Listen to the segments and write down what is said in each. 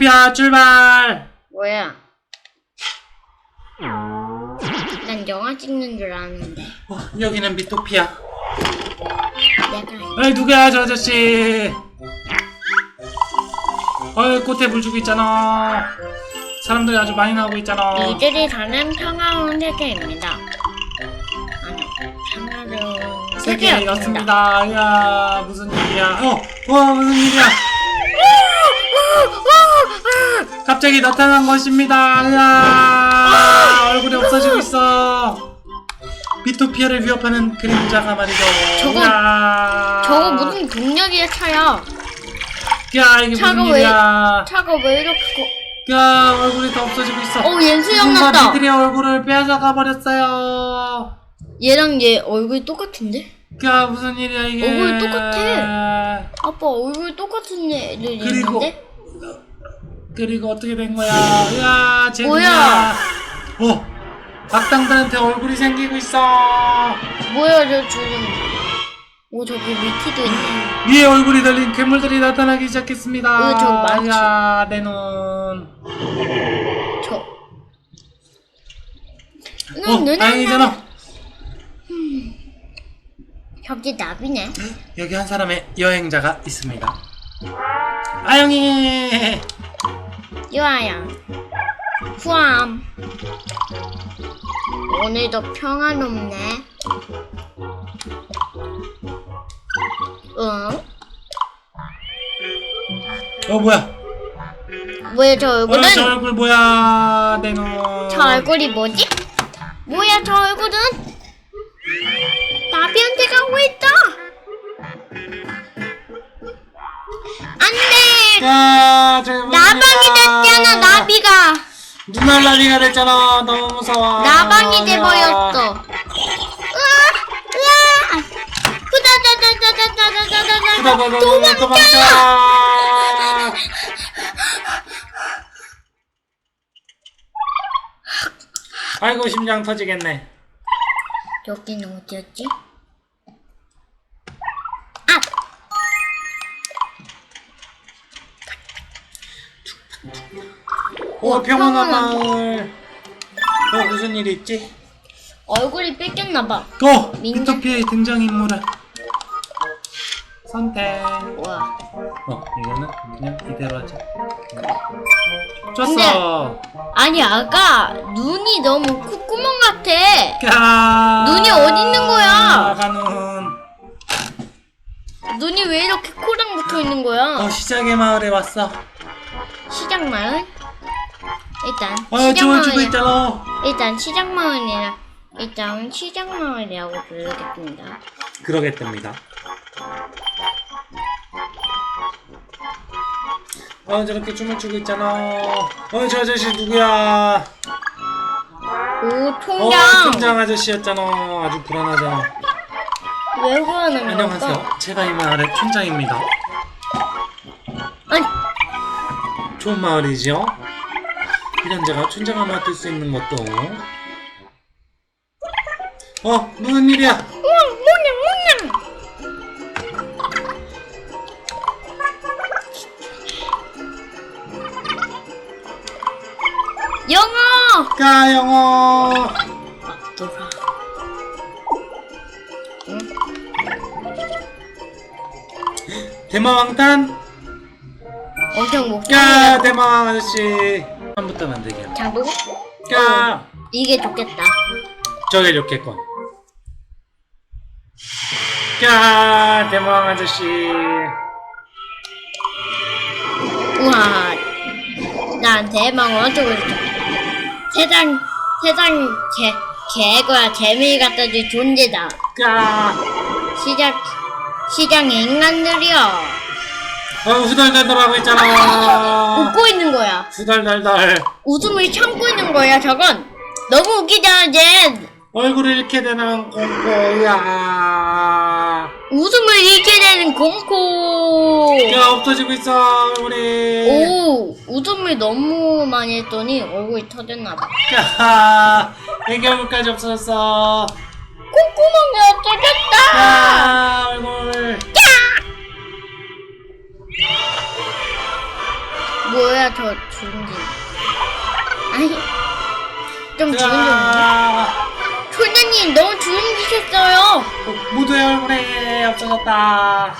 미토피아 출발! 뭐야 난 영화 찍는 줄 아는데 어, 여기는 미토피아. 내가 에이 누구야 저 아저씨? 어이 꽃에 물 주고 있잖아. 사람들이 아주 많이 나오고 있잖아. 이들이 사는 평화로운 세계입니다 아니 평화로운 세계였습니다 세계였습니다. 야 무슨 일이야? 어, 어 무슨 일이야? 갑자기 나타난 것입니다. 야 얼굴이 없어지고 있어. 미토피아를 위협하는 그림자가 말이죠. 저거- 야. 저거 무슨 동력이야 차야 야 이게 차가 무슨 왜- 일이야? 차가 왜 이렇게 고... 야 얼굴이 다 없어지고 있어. 어 옌수 형 누군가 났다 니들의 얼굴을 빼앗아가 버렸어요. 얘랑 얘 얼굴이 똑같은데? 야 무슨 일이야 이게? 얼굴이 똑같아. 아빠 얼굴 똑같은 애들 그리고- 있는데? 그리고 어떻게 된 거야? 야쟤 뭐야? 누구야? 어 악당들한테 얼굴이 생기고 있어. 뭐야 저 주름 오 저기 위키도 있네 위에 얼굴이 달린 괴물들이 나타나기 시작했습니다. 어, 저거 많지. 야내 눈. 저 어 눈, 눈, 다행이잖아. 저기 나비네 여기 한 사람의 여행자가 있습니다. 아영이. 유아양 후암 오늘도 평화롭네 응? 어 뭐야? 뭐야 저 얼굴은? 어, 저 얼굴 뭐야? 내 눈. 저 얼굴이 뭐지? 뭐야 저 얼굴은? 나비한테 가고 있다 안돼 야, 저기 무슨 나방이 일이야? 됐잖아 나비가 눈알나비가 됐잖아. 너무 무서워. 나방이 야. 돼버렸어 으아 으아 후다다다다다다다다다 후다다다다 도망쳐 도망쳐. 아이고 심장 터지겠네. 여기는 어디였지? 오 어, 평온한 마을. 어 무슨 일이 있지? 얼굴이 뺏겼나봐 고! 민재? 미토피아의 등장인물을 선택. 우와 어 이거는 그냥 이대로 하자. 줬어. 아니 아까 눈이 너무 콧구멍 같아 야. 눈이 어디 있는 거야? 가는. 눈이 왜 이렇게 코랑 붙어 있는 거야? 어 시작의 마을에 왔어. 시장 마을? 일단 어 시장 저걸 주고 마을에 있잖아. 일단 시장 마을이라 일단 시장 마을이라고 부르겠습니다. 그러겠답니다. 어 저렇게 춤을 추고 있잖아. 어저 아저씨 누구야? 오어 통장 아저씨였잖아. 아주 불안하잖아. 왜 그러는 걸까? 안녕하세요. 제가 이 마을의 촌장입니다. 아니 좋은 마을이죠? 이런 제가 촌장을 맡을 수 있는 것도. 어 무슨 일이야? 뭐냐 뭐냐 영어 가 영어. 대마왕탄. 엄청 야 목소리가 대마왕 아저씨. 한부터 만들게. 장도 야 이게 좋겠다. 저게 좋겠군. 야 대마왕 아저씨. 우와 망원 주고 있어. 세상 세상 개 개가 재미 갖다 줄 존재다. 야 시작 시장의 인간들이여 어, 후덜덜덜하고 있잖아. 웃고 있는 거야. 후덜덜덜. 웃음을 참고 있는 거야. 저건 너무 웃기잖아, 쟤. 얼굴을 잃게 되는 공포야. 웃음을 잃게 되는 공포. 야 없어지고 있어 얼굴이. 오, 웃음을 너무 많이 했더니 얼굴이 터졌나 봐. 야 애교물까지 없어졌어. 콧구멍 없어졌다. 야 얼굴 뭐야 저 주름진. 아니 좀 좀. 야 초녀님 너무 주름지셨어요. 어, 모두의 얼굴에 없어졌다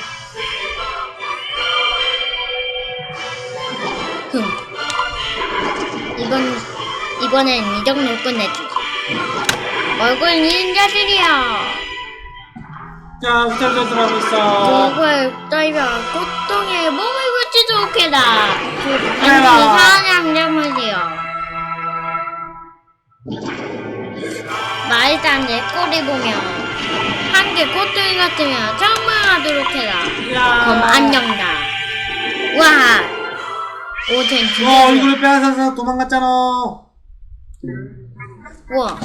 흠. 이번 이번엔 이 정도 끝내주지. 얼굴 닌자들이야. 야 후덜덜덜하고 있어 목을 떨며 고통에 몸을 붙이지 않게다. 사는 장면이요. 말도 안 돼, 꼬리 보면. 한개 고통이 같으면 정말하도록 해라. 야 그럼 안녕다. 와! 오젠 와 진짜. 얼굴을 빼앗아서 도망갔잖아 우와.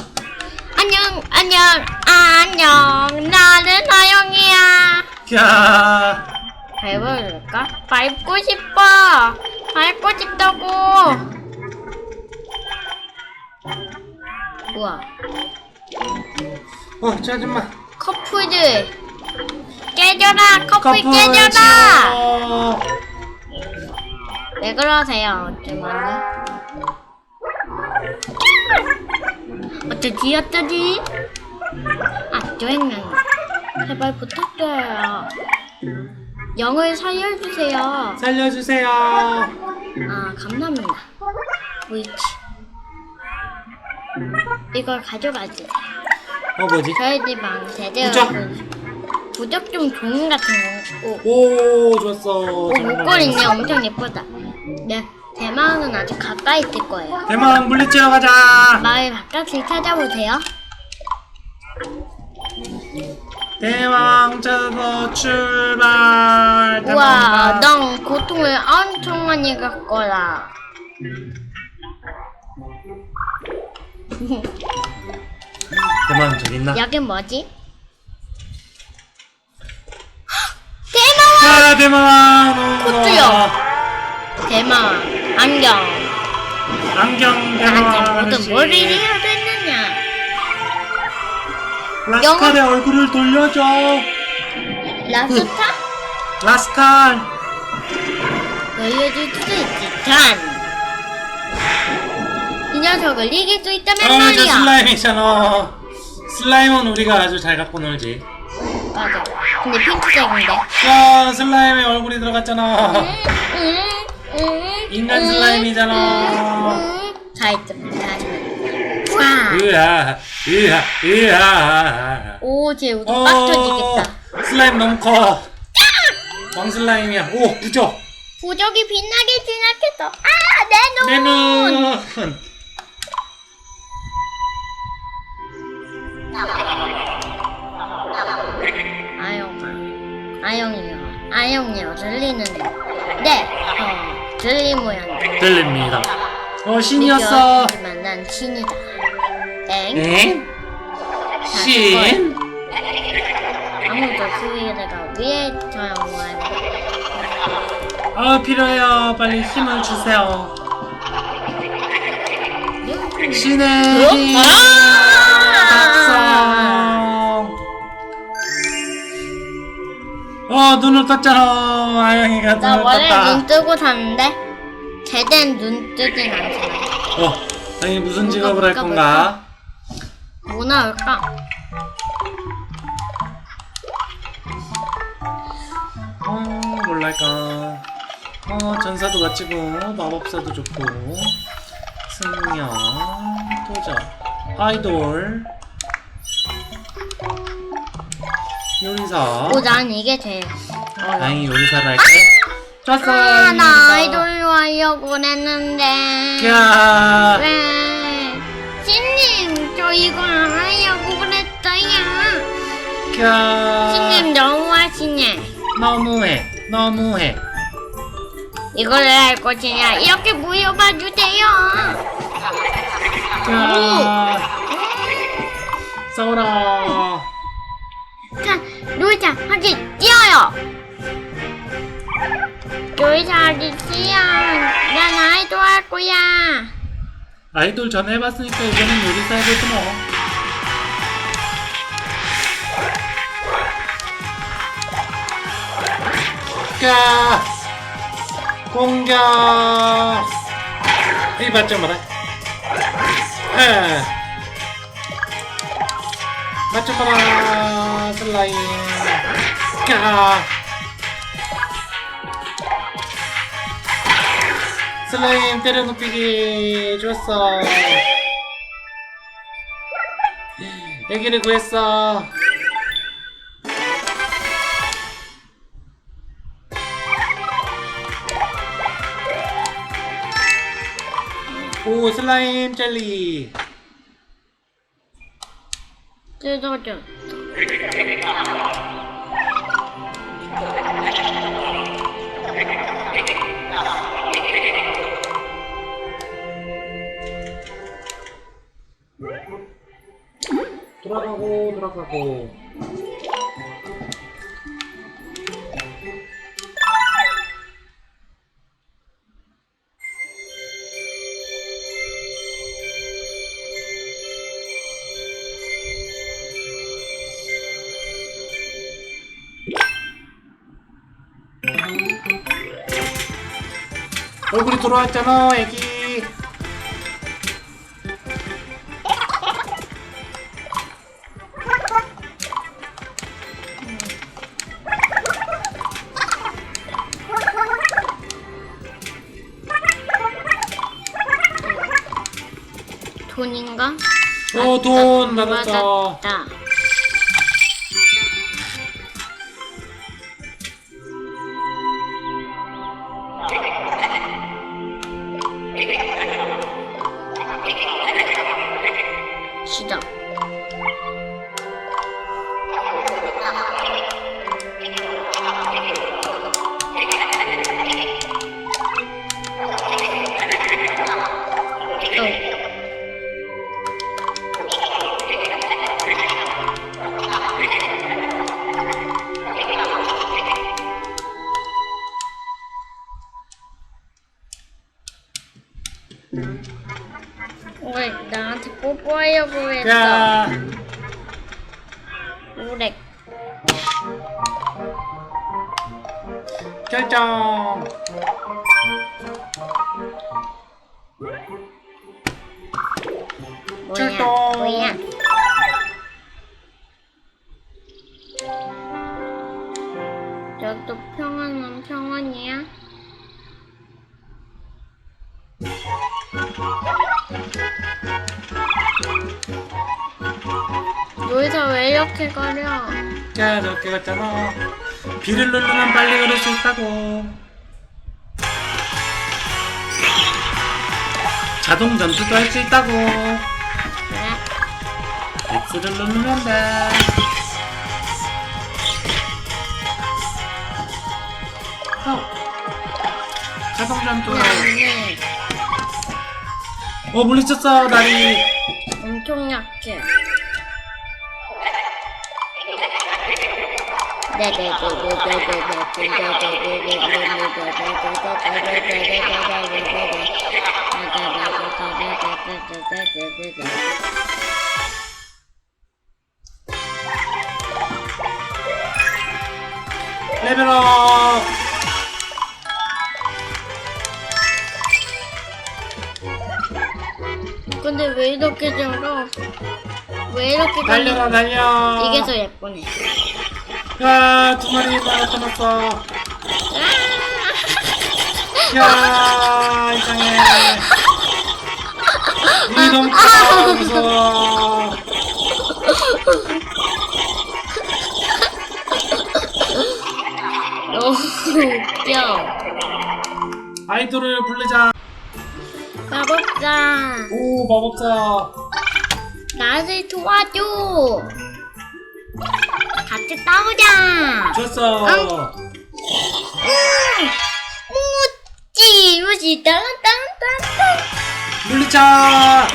안녕, 안녕, 아, 안녕. 나는 나영이야. 야 밟아줄까? 밟고 싶어. 밟고 싶다고. 우와. 어, 저 아줌마 커플들. 깨져라, 커플 깨져라. 싫어. 왜 그러세요, 어쩌면. 어쩌지, 어쩌지? 아, 조행명. 제발 부탁드려요. 영을 살려주세요. 살려주세요 아, 감사합니다. 보이치. 이걸 가져가지. 어 뭐지? 저희 집안 제대로 부적? 그 부적 좀 종이 같은 거. 오, 오 좋았어 오 목걸이네 엄청 예쁘다. 네, 대만은 아주 가까이 있을 거예요. 대만 물리치러 가자 마을 바깥을 찾아보세요. 대왕 찾아서 출발 우와, 대왕 넌 고통을 엄청 많이 겪거라. 대만 저기 있나? 여긴 뭐지? 대마왕! 야 대만 코트요. 대마왕, 안경. 안경 대만 뭘 해야 됐느냐? 라스칼의 얼굴을 돌려줘 라스타? 라스칼 돌려줄 수도 있지, 전. 이 녀석을 이길 수 있다면 어 저 말이야. 슬라임이잖아 슬라임은 우리가 아주 잘 갖고 놀지 맞아. 근데 핑크색인데. 야 슬라임에 얼굴이 들어갔잖아 음, 음, 음, 인간 음, 슬라임이잖아. 음, 음. 자, 있으면 자. 와. 으아 으아 으아 오, 쟤 어, 빡 터지겠다. 슬라임 너무 커 왕슬라임이야 오 부적 부적이 빛나게 지나겠어. 아, 내 눈. 내 눈. 아영아. 아영이요. 아영이요. 들리는데. 네. 어, 들리 모양. 들립니다 어 신이었어 하지만 난 신이다. 엥? 엥? 자, 신? 아무도 그 위에다가 위에 저영화에 아 필요해요 빨리 힘을 주세요 신의 힘 아! 각성 어 눈을 떴잖아 아영이가 나 눈을 원래 떴다 눈 뜨고 잤는데 제대로 눈 뜨진 않잖아. 어 아영이 무슨 직업을 할 건가? 뭐 나올까? 어 뭘랄까 어 전사도 멋지고 마법사도 좋고 승려 도적 아이돌 요리사 오, 난 이게 제일. 어려워. 다행히 요리사를 할게 좋았어 아, 나 요리사. 아이돌로 하려고 그랬는데. 야 왜? 신님, 저 이거 안 하려고 그랬어요. 야 신님 너무 하시네. 너무해 너무해 이걸 할 것이냐? 이렇게 모여봐 주세요. 야 싸워라 자, 놀자. 하기 뛰어요. 여기 잘 있지요? 난 아이돌 할 거야. 아이돌 전에 해봤으니까 이번엔 요리사 해보지 뭐. 까 공격! 이 맞죠 뭐라 예. 맞죠 뭐라 슬라임. 까 슬라임 때려 눕히기 좋았어. 애기를 구했어. 오 슬라임 젤리. 뜯어져. 돌아가고 돌아가고. 얼굴이 돌아왔잖아 애기 돈 받았다. Yeah. 갔잖아 비를 누르면 빨리 걸을 수 있다고 자동 전투도 할 수 있다고? X를 누르면 돼 어. 자동 전투 나는 어 물리쳤어 다리 엄청 약해. 레벨업 근데 왜 이렇게 저러? 왜 이렇게 달려라? 달려 이게 더 예쁘네. 야 두 마리 나타났어 아! 야 이상해 이 너무 커 무서워 너무 웃겨. 아이돌을 부르자 마법사, 오 마법사 나를 도와줘. 같이 싸우자. 좋았어 무지, 무지, 땅땅땅땅. 물리쳐 야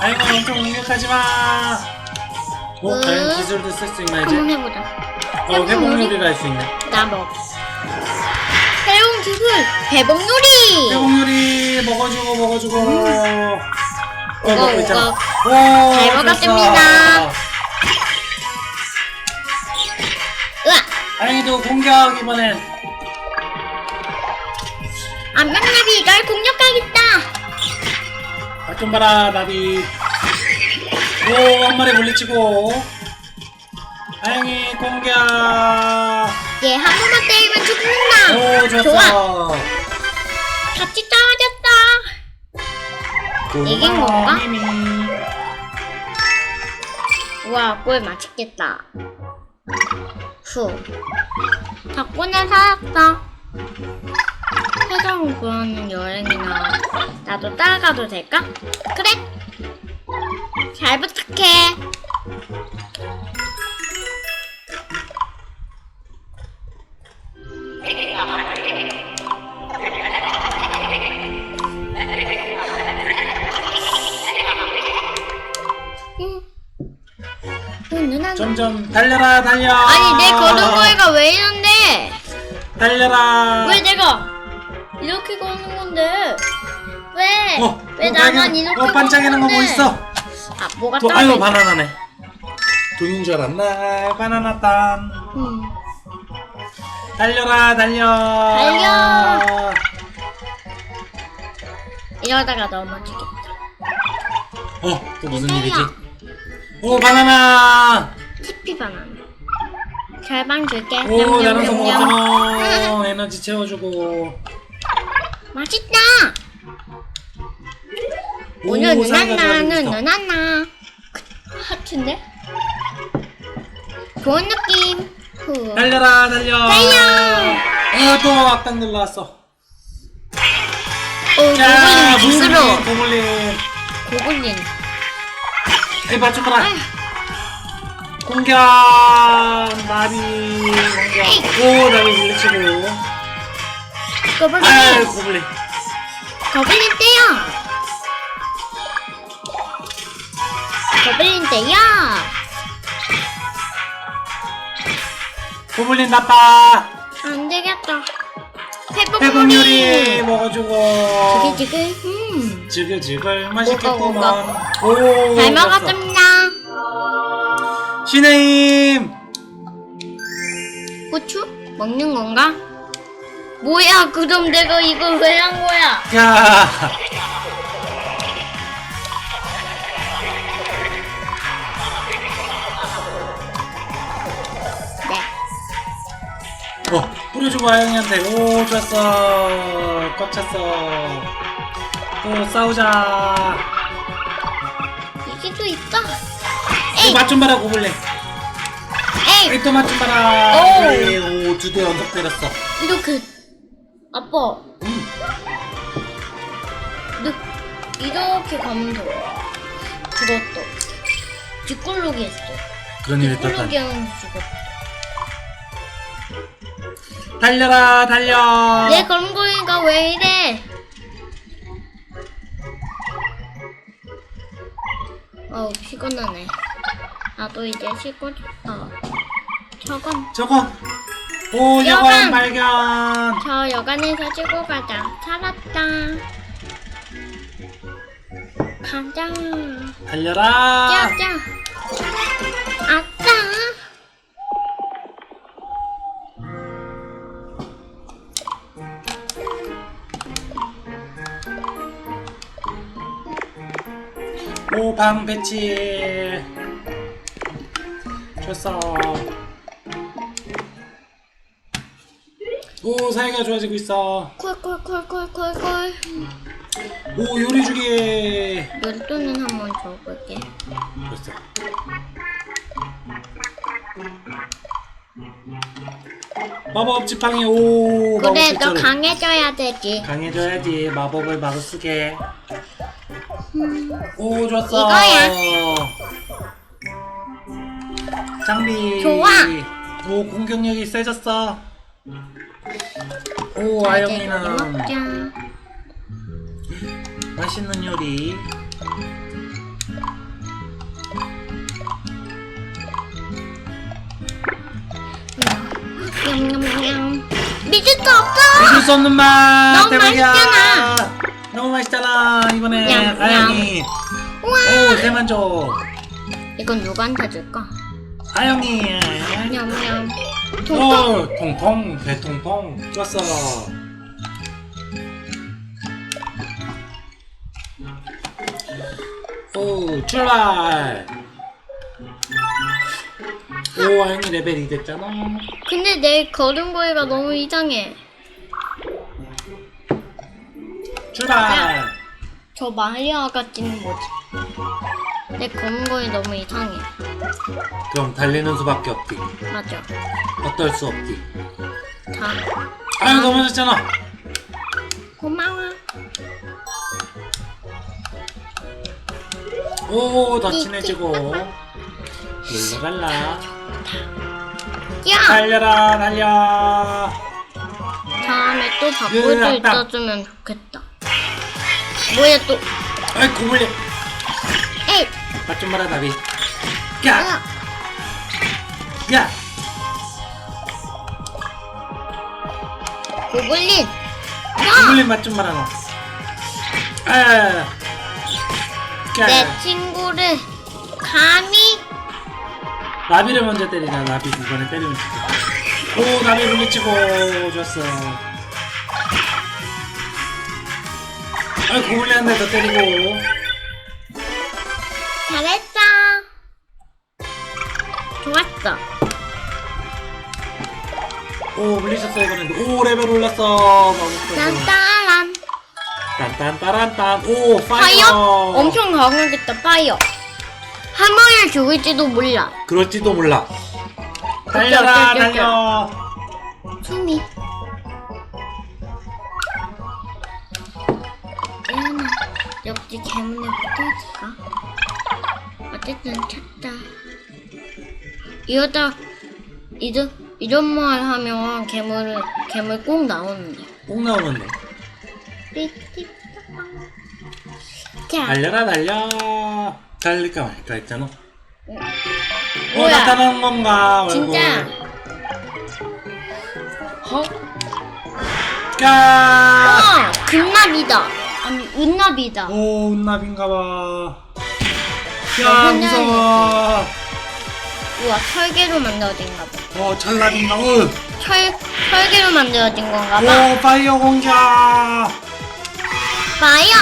아이고 엄청 공격하지 마 오, 과연 기술도 쓸 수 있나 이제? 한번 해보자. 어, 회복요리를 할 수 있네. 나먹. 새로운 기술, 회복요리. 회복요리 먹어주고 먹어주고. 어, 먹고 있잖아. 먹어. 와, 잘 좋았어. 먹었습니다. 아영이도 공격 이번엔 안방나비 이걸 공격하겠다. 아, 좀 봐라 나비 오 한 마리 물리치고 아영이 공격 얘 한 번만 때리면 죽는다. 오 좋았어 좋아. 이긴 건가? 우와, 꿀 맛있겠다. 후. 덕분에 살았다. 세상을 구하는 여행이나 나도 따라가도 될까? 그래. 잘 부탁해. 달려라 달려 아니 내 걸음걸이가 왜 이런데? 달려라 왜 내가 이렇게 걷는 건데? 왜? 어, 왜 어, 나만 이렇게 어 반짝이는 거 걷는데? 뭐 있어 아 뭐가 또, 떨어져? 아유 있어? 바나나네 돈인 줄 알았나 바나나 땅 음. 달려라 달려 달려. 이러다가 넘어지겠다. 어, 또 무슨. 일이지? 오, 바나나! TP 바나나. 절반 줄게. 오, 나눠서. 먹었잖아. 에너지 채워주고. 맛있다. 오, 오늘 사이가 누나나는 좋아지고. 누나나. 하트인데? 좋은 느낌. 후. 달려라, 달려! 달려! 어, 또 악당 들러왔어. 오, 자, 고블린 징그러. 무슨 고블린. 고블린. 에이, 맞춰봐라. 아휴. 공격! 나비, 공격. 오, 나비 물리치고. 고블린. 아유, 고블린. 고블린 떼요. 고블린 떼요. 고블린 나빠. 안 되겠다. 회복 회복 요리. 먹어주고. 지글지글. 음. 지글지글 맛있겠구만. 먹어, 오, 잘 좋았어. 먹었습니다. 힘! 고추? 먹는 건가? 뭐야, 그럼 내가 이걸 왜 한 거야? 야! 네. 어, 뿌려주고 아영이한테. 오, 좋았어. 꽉 찼어. 또 싸우자. 이게 또 있다. 오, 에이, 맛좀 봐라, 고블린. 에이, 에이, 또 맛 좀 봐라. 오. 그래, 오, 두대 연속 때렸어. 이렇게. 아빠, 음. 느, 이렇게 가면 돼. 죽었다. 뒷골로기 했어. 그런 일이 뒷골로기 있었다니. 하는데 죽었다. 달려라, 달려. 얘 걸음걸이가 왜 이래? 어우, 피곤하네. 나도 이제 쉬고 싶다. 저건, 저거. 오, 여관. 여관 발견. 저 여관에서 찍고 가자. 살았다. 가자. 달려라. 짜자. 아싸. 오, 방 배치. 좋았어. 오, 사이가 좋아지고 있어. 콜콜콜콜콜콜. 오, 요리 주기. 열도는 한번 줘볼게. 됐어. 마법 지팡이 오 마법 그래, 너 빗자루. 강해져야 되지. 강해져야지 마법을 바로 쓰게 오 좋았어 이거야. 장비 좋아. 오 공격력이 세졌어 오 아영이는 먹자. 맛있는 요리 냠냠냠. 믿을 수 없어. 믿을 수 없는 맛 너무 대박이야 맛있잖아. 너무 맛있잖아 이번에 냠, 냠. 아영이 우와. 오 대만족 이건 누구한테 줄까? 아영이 냠냠. 통통. 어, 통통, 대통통. 쪘어. 오, 출발! 오, 아영이 레벨 2 됐잖아. 근데 내 걸음걸이가 너무 이상해. 출발! 저 마리아가 뛰는 거지. 내 걸음걸이 너무 이상해. 그럼 달리는 수밖에 없디. 맞아. 어떨 수 없디. 다 아유, 넘어졌잖아. 고마워. 오, 더 친해지고. 룰라랄라. 야! 달려라, 달려. 다음에 또 바꿀 수 으악, 있었으면 좋겠다. 뭐야 또? 아이, 고물려. 에이! 맛좀 봐라, 나비. 야! 야! 야! 고블린! 야! 고물린 맛좀 봐라, 너. 아! 야! 내 친구를 감히 나비를 먼저 때리자, 나비 이번에 때리면 죽겠다. 오, 나비 물리치고, 좋았어. 아이, 고물리한테 더 때리고. 잘했 어. 좋았어. 오, 물리쳤어, 이번엔. 오, 레벨 올랐어. 너무 딴따란. 딴딴따란딴. 오, 파이어! 파이어? 엄청 강하겠다, 파이어. 한 번에 죽을지도 몰라. 그럴지도 몰라. 달려라, 어때, 어때? 달려. 숨이. 미안해. 역시 개문에 붙어있을까? 어쨌든 찾다. 이러다, 이런, 이런 말 하면 괴물은, 괴물 꼭 나오는데. 꼭 나오는데. 삐삐 자, 달려라, 달려. 달릴까 말까 했잖아. 오, 뭐야? 나타나는 건가? 얼굴. 진짜. 어? 까! 어, 금나비다. 아니, 은나비다. 오. 어, 야, 그냥- 무서워. 우와, 철개로 만들어진가 봐. 어, 전라비인가? 어. 철, 철개로 만들어진 건가 봐. 오, 파이어 공격! 파이어!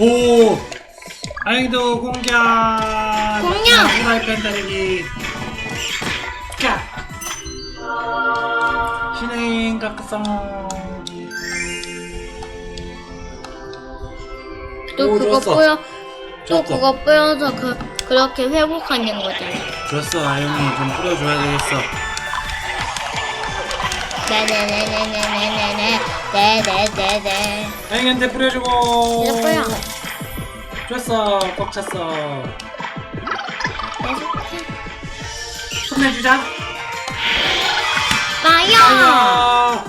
오! 아이도 공격! 공격! 후라이팬 때리기. 까! 신행 각성. 또 오, 그거 좋았어. 뿌려, 또 좋았어. 그거 뿌려서 그, 그렇게 회복하는 거잖아. 좋았어, 아영이 좀 뿌려줘야 되겠어. 네네네네네네네. 네네네네. 아영이한테 뿌려주고. 이거 뿌려. 좋았어, 꽉 찼어. 계속해. 혼내주자. 파이어! 아영!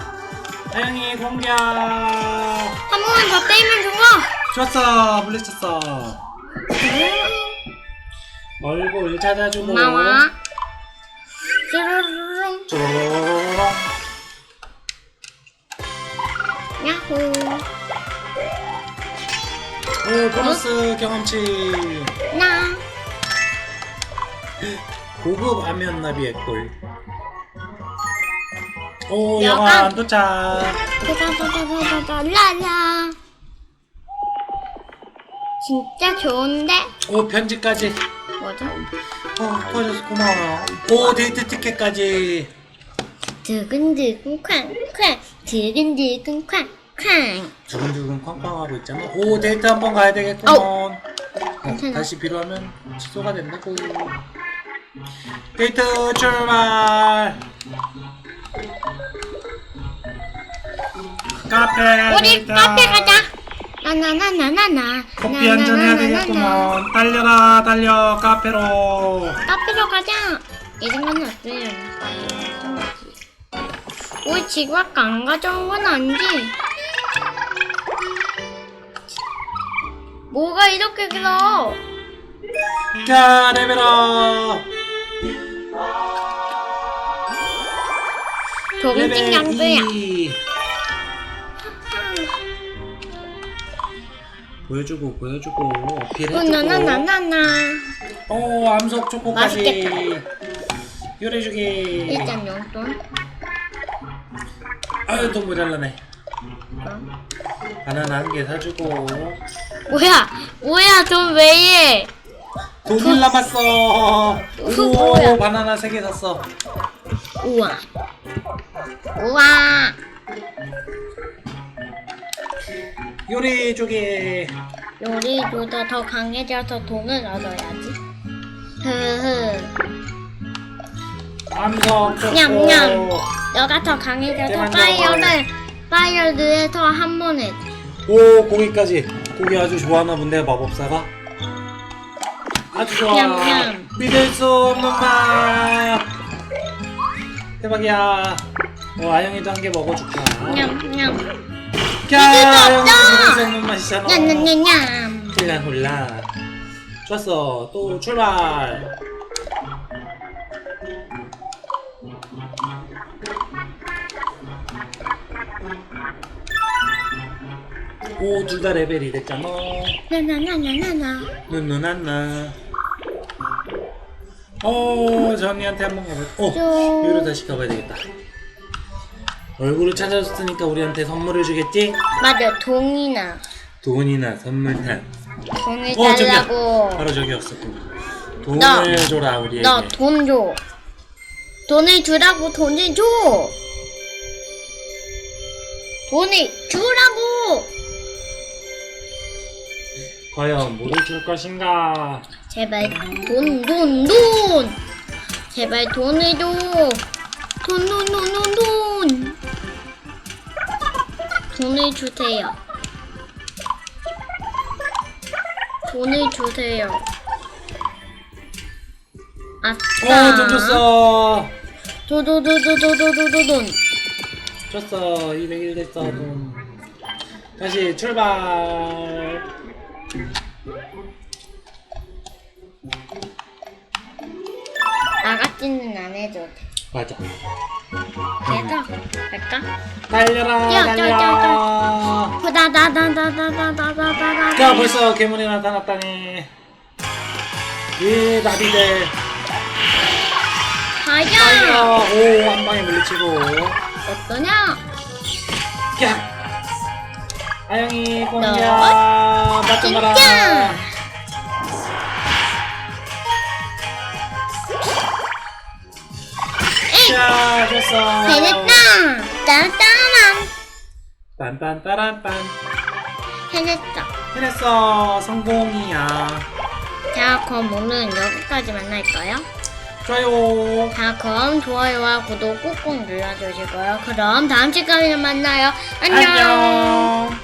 아영이 공격! 한 번만 더 때리면 좋아! 좋았어, 물리쳤어. 얼굴 찾아주고. 고마워. 쭈루루룽. 쪼로로로롱. 야호. 오, 보너스 경험치. 나. 고급 안면 나비의 꿀. 오, 여관. 영화 도착. 다다다다다다 라라. 진짜 좋은데? 오, 편지까지. 뭐죠? 어, 도와줘서 고마워. 오, 데이트 티켓까지. 두근두근 쾅쾅 두근두근 쾅쾅 두근두근 쾅쾅하고 있잖아. 오, 데이트 한 번 가야 되겠구먼. 어, 괜찮아. 다시 필요하면 취소가 된다고. 데이트 출발. 카페. 우리 데이트. 카페 가자 나나나나나나 커피 한 잔 해야 되겠구먼. 달려라, 달려, 카페로. 카페로 가자 예전과는 어때요? 우리 지금 아까 안 가져온 건 아니지? 뭐가 이렇게 길어? 자, 레벨업. 조금씩 양도야. 보여주고 보여주고 어필해주고 나나나나나. 오 암석 초코까지 맛있겠다. 요리주기 일단 용돈. 아유 돈 모자라네 그럼. 바나나 한 개 사주고 뭐야? 뭐야? 돈왜 해? 돈을 남았어 그오 뭐야? 바나나 세 개 샀어 우와. 우와. 요리주기 요리보다 더 강해져서 돈을 얻어야지. 흐흐. 암석 줬고 냠냠. 너가 더 강해져서 대만 파이어를 파이어를 더한 번에. 오 고기까지 고기 아주 좋아하나 본데 마법사가 아주 좋아 냠냠. 믿을 수 없는 맛 대박이야 어 아영이도 한 개 먹어줄까 냠냠. 야 없는 맛이잖아 냠냠냠냠. 홀라 홀라 좋았어 또 출발 오 둘 다 레벨이 됐잖아 나나나나나나. 눈눈안나 어 전이한테 한번 가볼 어 좀. 여기로 다시 가봐야 되겠다 얼굴을 찾아줬으니까 우리한테 선물을 주겠지? 맞아 돈이나 돈이나 선물탄 돈을 어 저기야 달라고. 바로 저기였어 돈을 나. 줘라 우리에게 너돈 줘. 돈을 주라고 돈을 줘. 돈을 주라고. 과연 뭐를 줄 것인가 제발 돈 돈 돈. 제발 돈을 줘. 돈 돈 돈 돈 돈. 돈을 주세요. 돈을 주세요. 아싸. 어 돈 줬어 도도도도도도도돈. 줬어 201 됐어 돈 다시 출발 나같지는 안 해도 돼. 맞아 그래서 할까? 달려라 뛰어, 뛰어, 달려 후다다다다다다다다다다. 자 벌써 괴물이 나타났다니 이 나비들 가야. 달려 오한 방에 물리치고 어떠냐? 야 아영이 너, 공격 맞춰봐라 진짜. 됐어 해냈다. 딴딴따란딴 해냈다. 해냈어 성공이야 자, 그럼 오늘은 여기까지만 할까요? 좋아요 자, 그럼 좋아요와 구독 꾹꾹 눌러주시고요. 그럼 다음 시간에 만나요. 안녕. 안녕